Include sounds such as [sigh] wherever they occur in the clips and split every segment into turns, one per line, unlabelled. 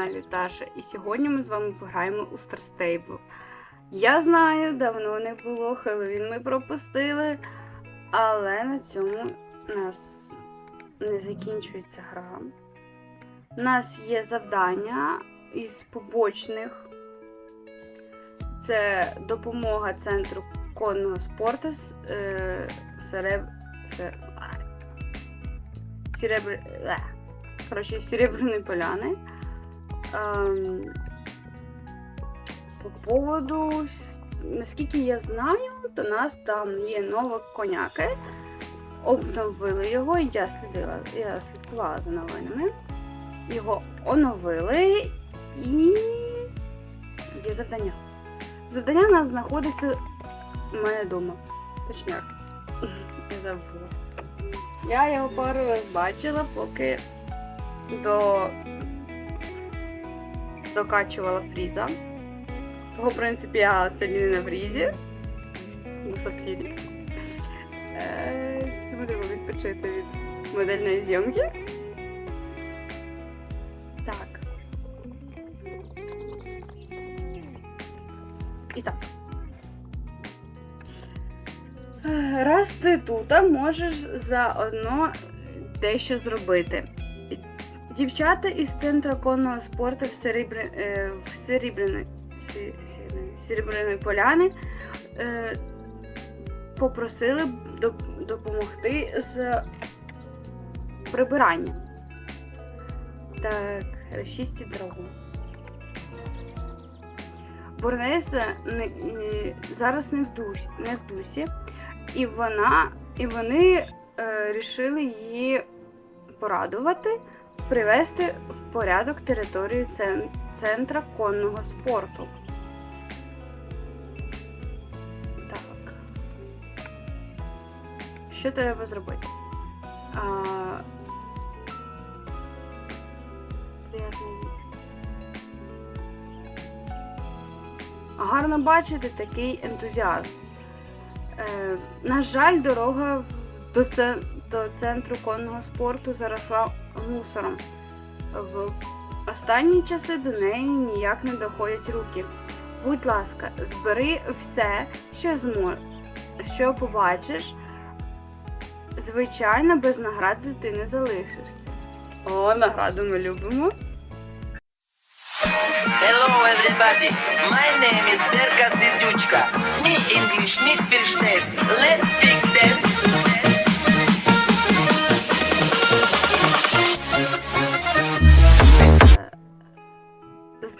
каналі Таша, і сьогодні ми з вами пограємо у Star. Я знаю, давно не було, Хеллоуін ми пропустили, але на цьому нас не закінчується гра. У нас є завдання із побочних. Це допомога центру конного спорту е, сереб... се- серебр... е, коротше, Серебряної поляни. По поводу, наскільки я знаю, то нас там є нова коняки. Обновили його, і я слідила, я слідкувала за новинами. Його оновили і є завдання. Завдання у нас знаходиться у мене вдома. Точняк. Я забула. Я його пару раз бачила, поки до... докачувала фріза. Того, в принципі, я сьогодні не на фрізі. На сапфірі. Будемо відпочити від модельної зйомки. Так. І так. Е, Раз ти тут, можеш заодно дещо зробити. Дівчата із центру конного спорту в, серебря... е, в серебряної... серебряної поляни е, попросили доп- допомогти з прибиранням. Так, розчистіть дорогу. Борнеса не, і- зараз не в, дусі, не в дусі, і вона, і вони е, рішили її порадувати, привести в порядок територію центра конного спорту. Так. Що треба зробити? А, Гарно бачити такий ентузіазм. Е, на жаль, дорога до, до центру конного спорту заросла мусором. В останні часи до неї ніяк не доходять руки. Будь ласка, збери все, що зможеш, що побачиш. Звичайно, без награди ти не залишишся. О, награду ми любимо.
Hello everybody, my name is Berka Serduchka. Me English versteht. Let's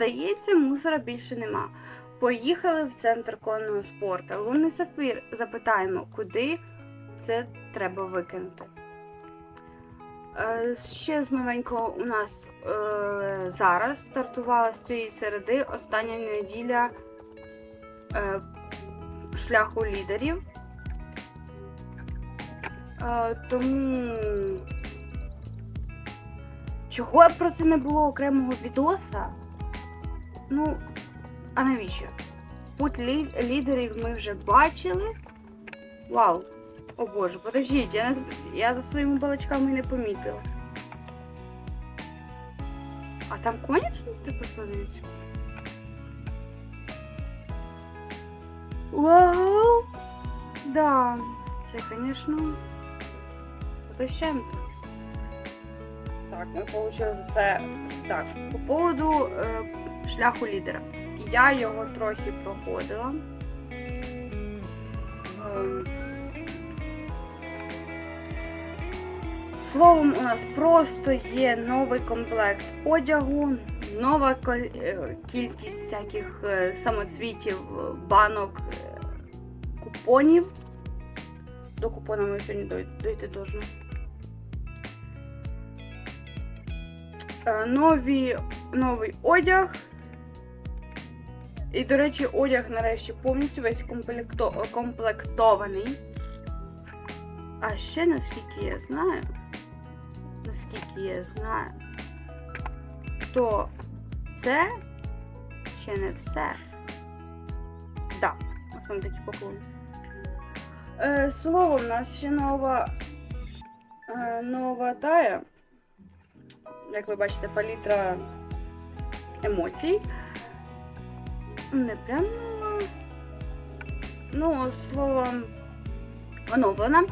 Здається, мусора більше нема. Поїхали в центр конного спорту. Лунний сапфір запитаємо, куди це треба викинути. Е, Ще з новенького у нас е, зараз стартувала з цієї середи остання неділя е, шляху лідерів. Е, тому чого про це не було окремого відоса? Ну, а навіщо? Путь лі- лідерів ми вже бачили. Вау! О боже, подождіть, я, не, я за своїми балачками не помітила. А там коні типу продають? Вау! Да, це, звісно, дощенко. Так, ми получили за це. Так, по поводу е, шляху лідера. Я його трохи проходила. Ем, Словом, у нас просто є новий комплект одягу, нова е, кількість всяких е, самоцвітів, банок, е, купонів. До купона ми сьогодні дой- дойти должны. Е, Нові, новий одяг. І, до речі, одяг нарешті повністю весь комплекто, комплектований. А ще, наскільки я знаю, наскільки я знаю, то це ще не все. Да, ось вам такі поклони. Е, словом, у нас ще нова, е, нова тая. Як ви бачите, палітра емоцій. Не прям нова. Ну, словом, оновлена.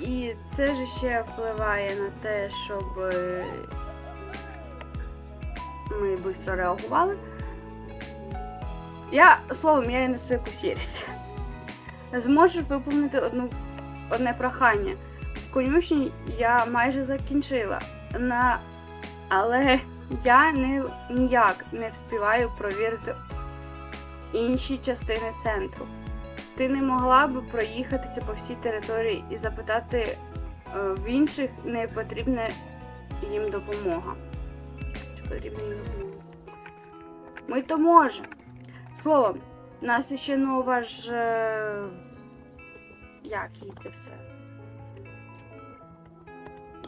І це ж ще впливає на те, щоб ми швидко реагували. Я, словом, я несу якусь єресь. Зможеш виповнити одну, одне прохання. В конюшні я майже закінчила. На... Але я не, ніяк не вспіваю провірити інші частини центру. Ти не могла б проїхатися по всій території і запитати е, в інших, не потрібна їм допомога. Чи потрібна їм допомога? Ми то можемо. Словом, у нас ще нова ж. Як їй це все?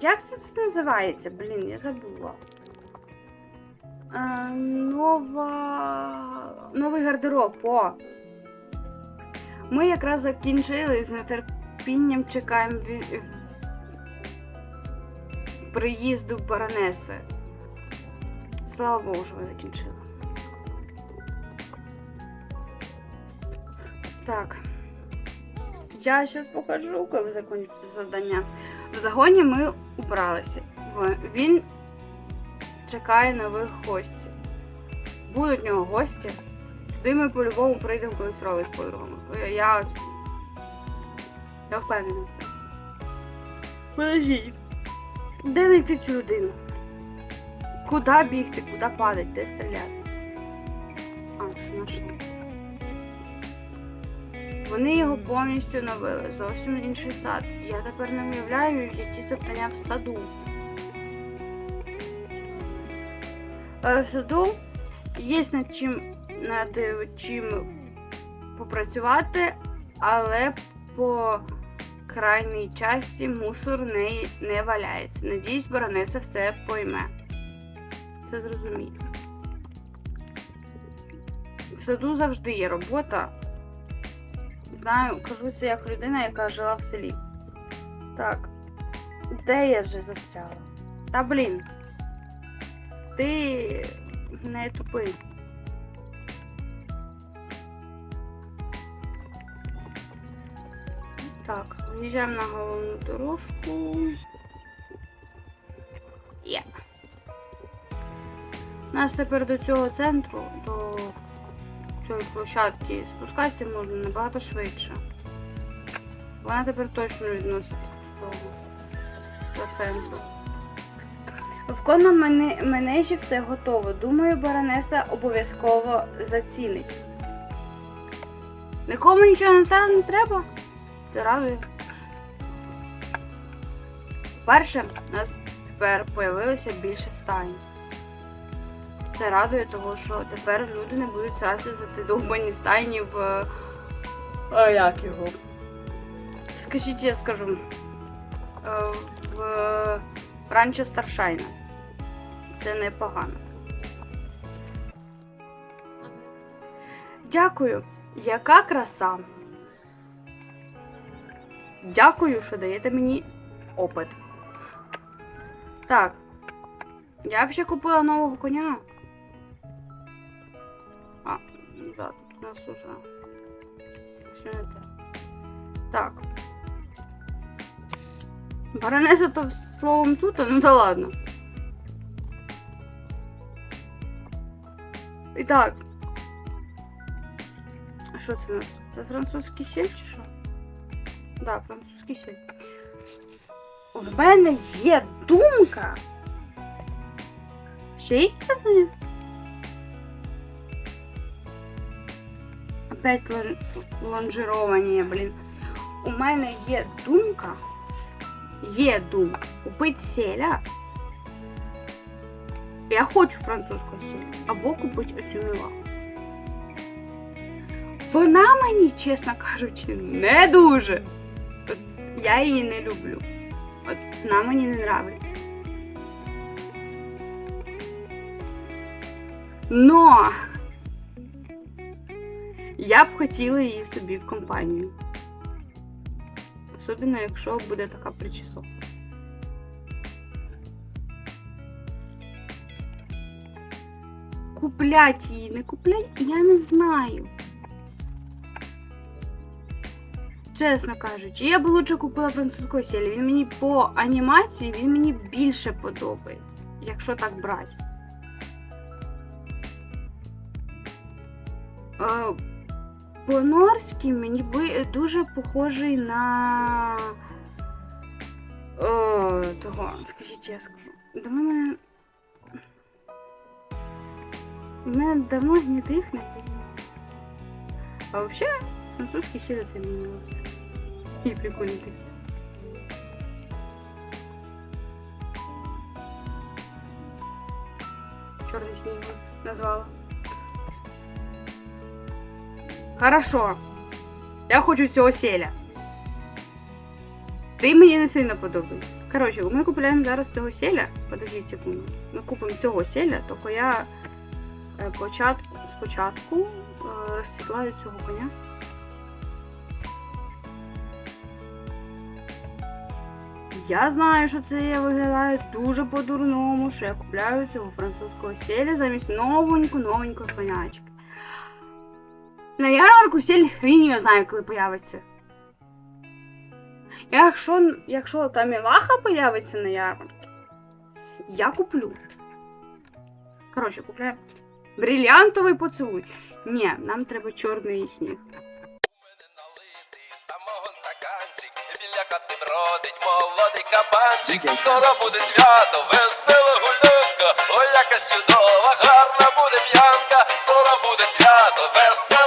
Як це це називається? Блін, я забула. Е, нова. Новий гардероб. О! Ми якраз закінчили і з нетерпінням чекаємо ві- приїзду баронеси. Слава Богу, що ви закінчили. Так. Я зараз покажу, коли закінчиться завдання. В загоні ми убралися. Він чекає нових гостів. Будуть в нього гості. Сюди ми по-любому прийдемо колись роли з подругами. Я, я, я впевнена. Подождіть. Де знайти цю людину? Куди бігти, куди падати, де стріляти? А, це наш. Вони його повністю новили, зовсім інший сад. Я тепер не уявляю, які завдання в саду. В саду є над чим над е, чим попрацювати, але по крайній часті мусор не, не валяється. Надіюсь, баронеса все пойме. Це зрозуміє. В саду завжди є робота. Знаю, кажу це як людина, яка жила в селі. Так. Де я вже застряла? Та блін. Ти не тупий. Так, виїжджаємо на головну дорожку. Є. Нас тепер до цього центру, до цієї площадки спускатися можна набагато швидше. Вона тепер точно відноситься до того до центру. В конном мене, менежі все готово. Думаю, баронеса обов'язково зацінить. Нікому нічого не, треба. Це радує. Перше, у нас тепер появилося більше стань. Це радує того, що тепер люди не будуть сратися за ті довбані стайні в. А як його? Скажіть, я скажу. Е, В Ранчо Старшайна. Це непогано. Дякую. Яка краса. Дякую, що даєте мені опит. Так. Я б ще купила нового коня. А, ну да, тут у нас уже. Все. Так. Баронеса то словом цута, ну да ладно. І так. Що це у нас? Це французький сіль чи що? Да, французький сіль. В мене є думка. Ще якісь завдання? Опять лон- лонжирование, блін. У мене є думка. Є думка. Купити селя. Я хочу французького селя. Або купити оцю мілу. Вона мені, чесно кажучи, не дуже. От я її не люблю. От вона мені не нравиться. Но я б хотіла її собі в компанію. Особливо, якщо буде така причесовка. куплять її, не куплять, я не знаю. Чесно кажучи, я б лучше купила французького сілля. Він мені по анімації він мені більше подобається, якщо так брати. Е, По-норськи мені би дуже похожий на. О, того, скажіть, я скажу. Давно мене. Мене давно не було. А взагалі, французький сіль це мені. І прикольний такий. Чорний сніг назвала. Хорошо. Я хочу цього селя. Ти мені не сильно подобається. Коротше, ми купуємо зараз цього селя. Подождіть секунду. Ми купимо цього селя, тільки я е, початку, спочатку е, розсідлаю цього коня. Я знаю, що це я дуже по-дурному, що я купляю цього французького селя замість новеньку, новенької конячки. На ярмарку сель він його знає, коли появиться. Якщо, якщо та мілаха появиться на ярмарці, я куплю. Коротше, купляю бриллиантовий поцілуй. Ні, нам треба чорний сніг.
мене налитий самогон біля хати бродить молодий кабанчик. Скоро буде свято, весела гулянка, ой, яка чудова, гарна буде п'янка. Скоро буде свято, весела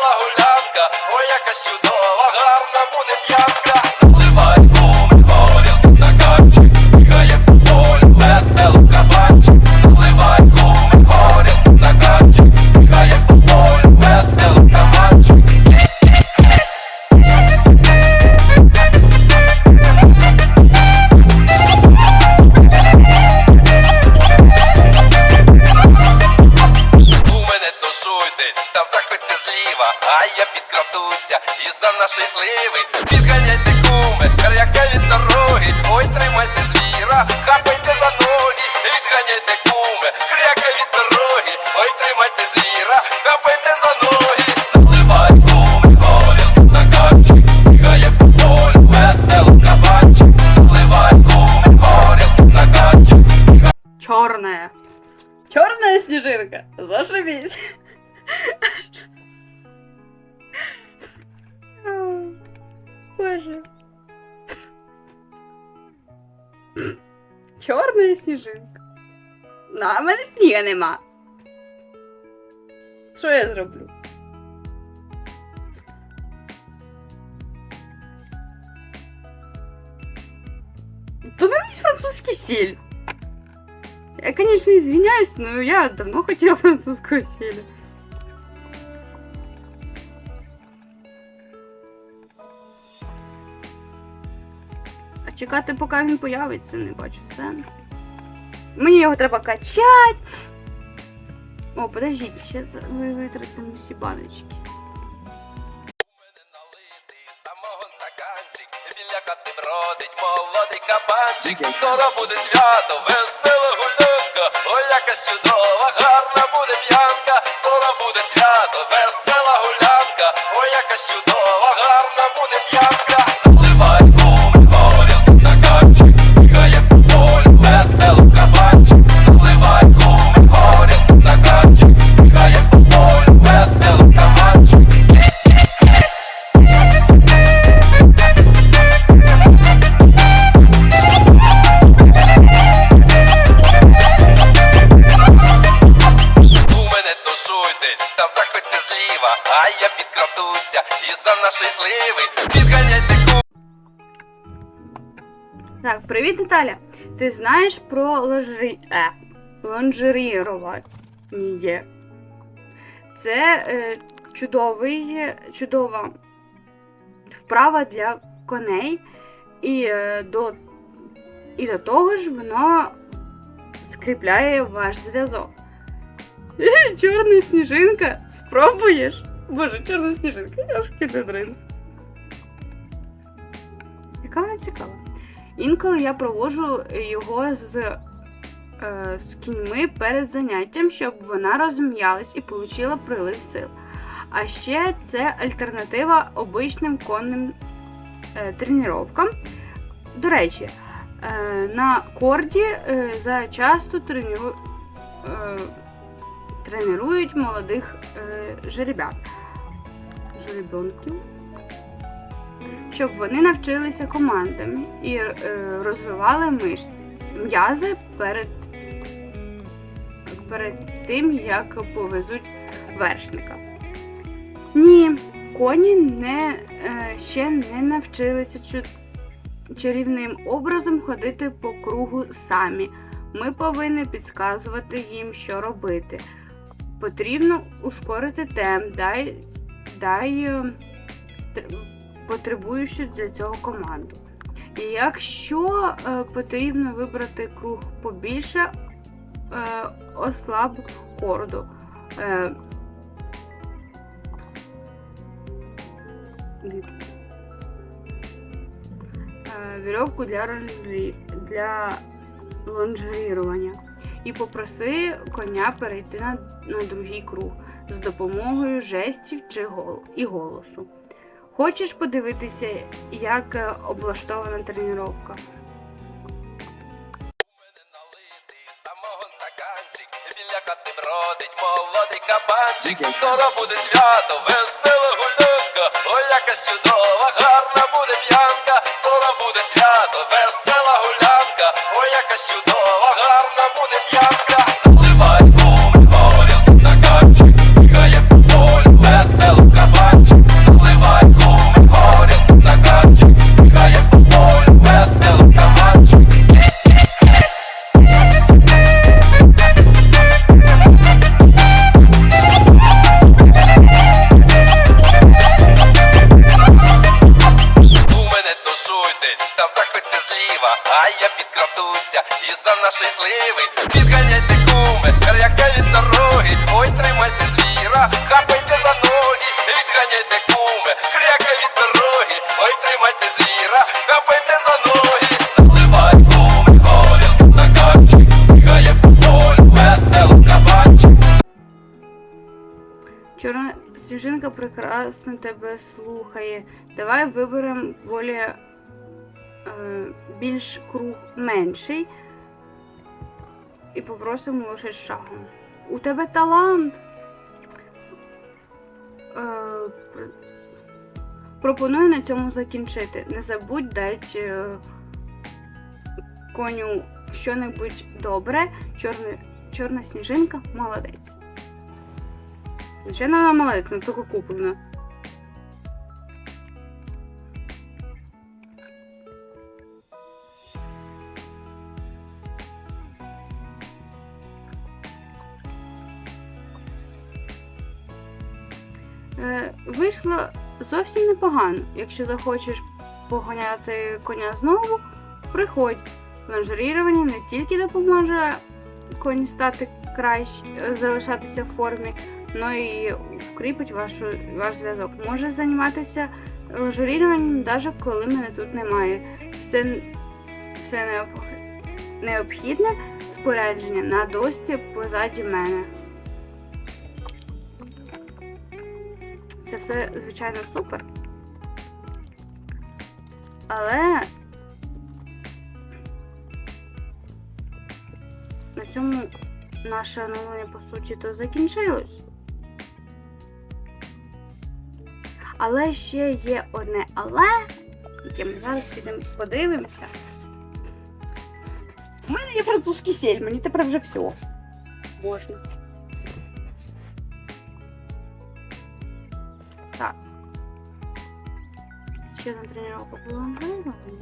із-за нашої сливи. Підганяйте куми, кряка від дороги, ой, тримайте звіра, хапайте за ноги, відганяйте куми, кряка від дороги, ой, тримайте звіра, хапайте за ноги. Наливай куми, горілки стаканчик, бігає по полю, весело кабанчик. Наливай куми, горілки стаканчик,
Чорная. Чорная сніжинка. Зашибись. Боже. Чорна сніжинка. Ну, а в мене сніга нема. Що я зроблю? То в мене є французький сіль. Я, конечно, извиняюсь, но я давно хотела [laughs] французского селя. Чекати, поки він появиться, не бачу сенсу. Мені його треба качати. О, подождіть, ще ви витратимо всі баночки.
Скоро буде свято, весела гулянка, ой, яка чудова, із-за нашої сливи. Підганяйте ку.
Так, привіт, Наталя. Ти знаєш про ложі... е, лонжерірування? Це е, чудовий, чудова вправа для коней. І, е, до, і до того ж воно скріпляє ваш зв'язок. [laughs] Чорна сніжинка, спробуєш? Боже, чорна сніжинка, я ж кидаю Яка вона цікава. Інколи я проводжу його з е, з кіньми перед заняттям, щоб вона розм'ялась і отримала прилив сил. А ще це альтернатива обичним конним е, тренуванням. До речі, е, на корді е, зачасто треніру, е, тренують молодих е, жеребят. Жеребенків. Щоб вони навчилися командами і е, розвивали мишці, м'язи перед, перед тим, як повезуть вершника. Ні, коні не, е, ще не навчилися чарівним образом ходити по кругу самі. Ми повинні підказувати їм, що робити. Потрібно ускорити темп, дай, дай тр- потребуючи для цього команду. І якщо е, потрібно вибрати круг побільше, е, ослаб корду. Е, вірьовку для, для лонжерірування. І попроси коня перейти на, на другий круг з допомогою жестів чи гол, і голосу. Хочеш подивитися, як е, облаштована тренування?
кабанчик. Скоро буде свято, весела гулянка, ой, якась чудова, гарна буде п'янка. Скоро буде свято, весела я підкрадуся і за нашої сливи. Підганяйте куми, кряка від дороги. Ой, тримайте звіра, хапайте за ноги. Відганяйте куми, кряка від дороги. Ой, тримайте звіра, хапайте за ноги. Наливай куми, горілки стаканчик. Бігає.
Чорна сніжинка прекрасно тебе слухає. Давай виберемо болі, е, більш круг менший і попросимо лише шагом. У тебе талант. Е, пропоную на цьому закінчити. Не забудь дати е, коню що-небудь добре. Чорна, чорна сніжинка молодець. Звичайно, вона молодець, вона тільки куплена. Непогано. Якщо захочеш поганяти коня знову, приходь. Лонжерірування не тільки допоможе коні стати краще, залишатися в формі, ну і укріпить вашу, ваш зв'язок. Може займатися лонжеріруванням, навіть коли мене тут немає. Все, все необхідне спорядження на дошці позаді мене. Це все, звичайно, супер. Але на цьому наше оновлення по суті то закінчилось. Але ще є одне але, яке ми зараз підемо подивимося. У мене є французький сіль, мені тепер вже все. Можна. Ще одна тренування була англійською.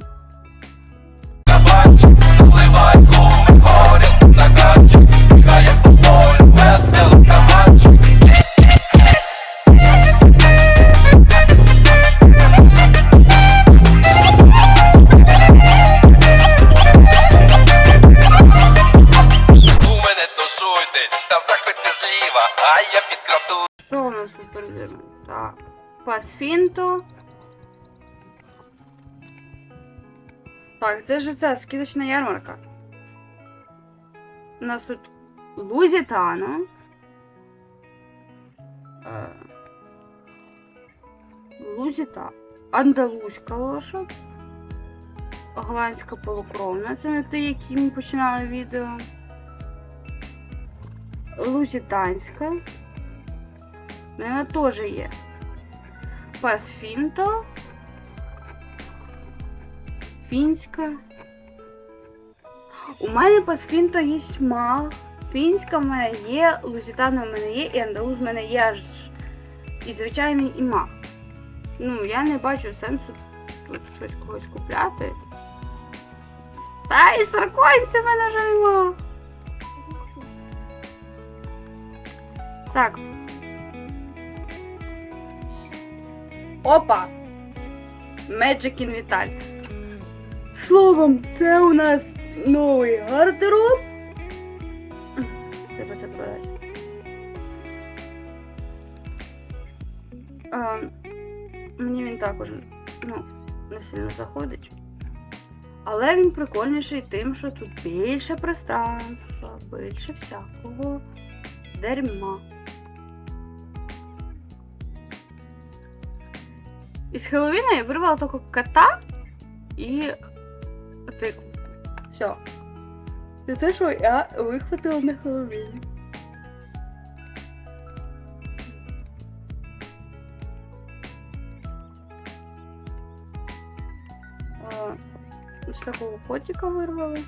Кабанчик, наливай куми, горілки в стаканчик. Бігає та заходьте зліва, а я підкраду.
Що у нас тут передивимо? Так. Пасфінто. Так, це ж ця скидочна ярмарка. У нас тут Лузітана. Е, Лузіта. Андалузька лошадь. Голландська полукровна. Це не ті, які ми починали відео. Лузітанська. Вона теж є. Пес. Фінська. У мене пес Фінто є маг. Фінська в мене є, Лузітана в мене є, і Андалуз в мене є аж і звичайний і маг. Ну, я не бачу сенсу тут щось когось купляти. Та і сарконця в мене вже нема. Так. Опа! Magic Invital. Словом, це у нас новий гардероб. Треба продати. А, мені він також ну, не сильно заходить. Але він прикольніший тим, що тут більше пространства, більше всякого дерьма. Із Хеллоуіна я вирвала тільки кота і тикву. Все. Це те, що я вихватила на. А, Ось такого котика вирвали.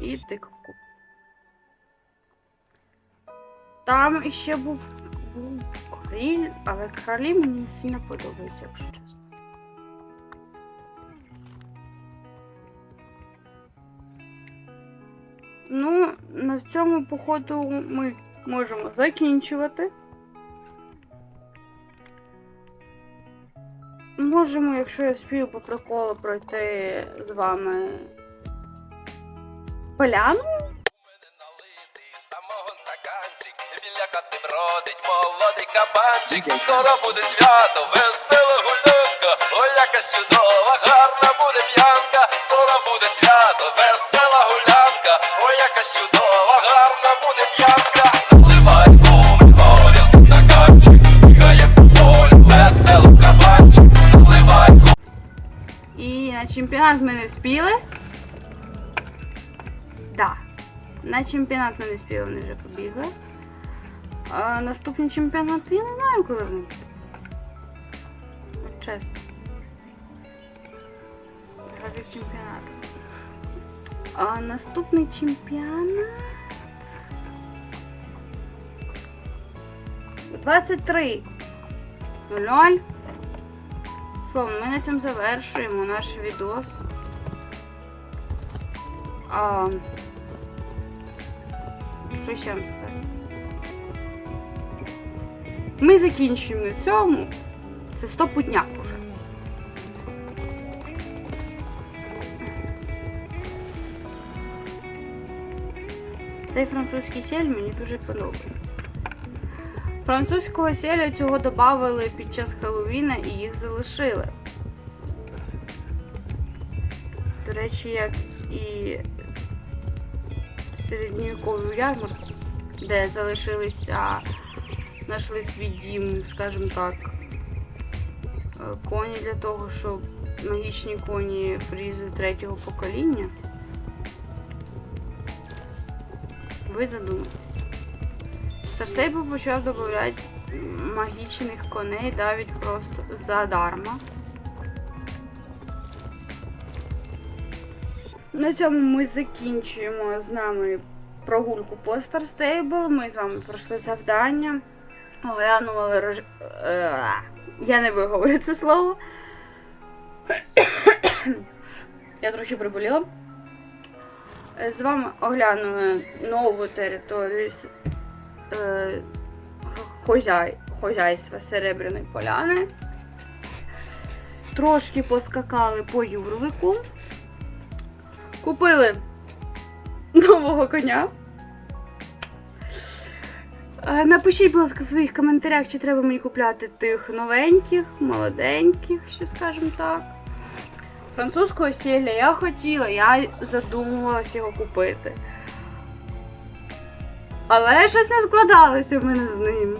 І тиковку. Там іще був, був кріль, але кролі мені не сильно подобаються, якщо Ну, на цьому походу ми можемо закінчувати. Можемо, якщо я вспію по приколу пройти з вами поляну.
кабанчик. Скоро буде свято, весела гулянка, ой, яка чудова, гарна буде п'янка. Скоро буде свято, весела
чемпіонат ми не вспіли. Да. На чемпіонат ми не вспіли, вони вже побігли. А наступний чемпіонат я не знаю, коли вони. От Чесно. Графік чемпіонату. А наступний чемпіонат. 23. 0. Словом, ми на цьому завершуємо наш відос. А, що ще вам сказати? Ми закінчуємо на цьому. Це стопутняк уже. Цей французький сель мені дуже подобається. Французького селя цього додавали під час Хеллоуіна і їх залишили. До речі, як і середньовікову ярмарку, де залишилися, знайшли свій дім, скажімо так, е, коні для того, щоб магічні коні фрізи третього покоління. Ви задумайтесь. Старстейбл почав додавати магічних коней навіть просто задарма. На цьому ми закінчуємо з нами прогулку по Старстейбл. Ми з вами пройшли завдання. Оглянули рож... Е, Я не виговорю це слово. Я трохи приболіла. З вами оглянули нову територію е, хозяй, хозяйства Серебряної поляни. Трошки поскакали по Юрвику. Купили нового коня. Е, Напишіть, будь ласка, в своїх коментарях, чи треба мені купляти тих новеньких, молоденьких, ще скажімо так. Французького сілля я хотіла, я задумувалась його купити. Але щось не складалося в мене з ним.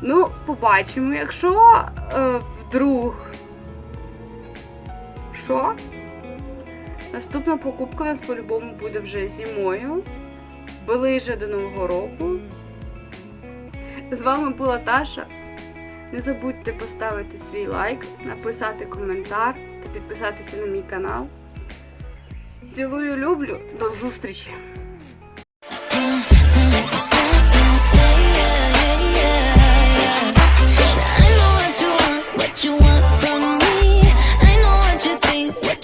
Ну, побачимо, якщо е, вдруг. Що? Наступна покупка у нас по-любому буде вже зимою. Ближе до Нового року. З вами була Таша. Не забудьте поставити свій лайк, написати коментар та підписатися на мій канал. Цілую, люблю. До зустрічі!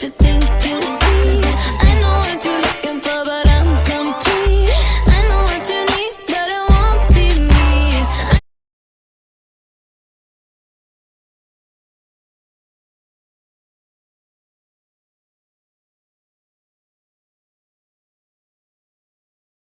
to do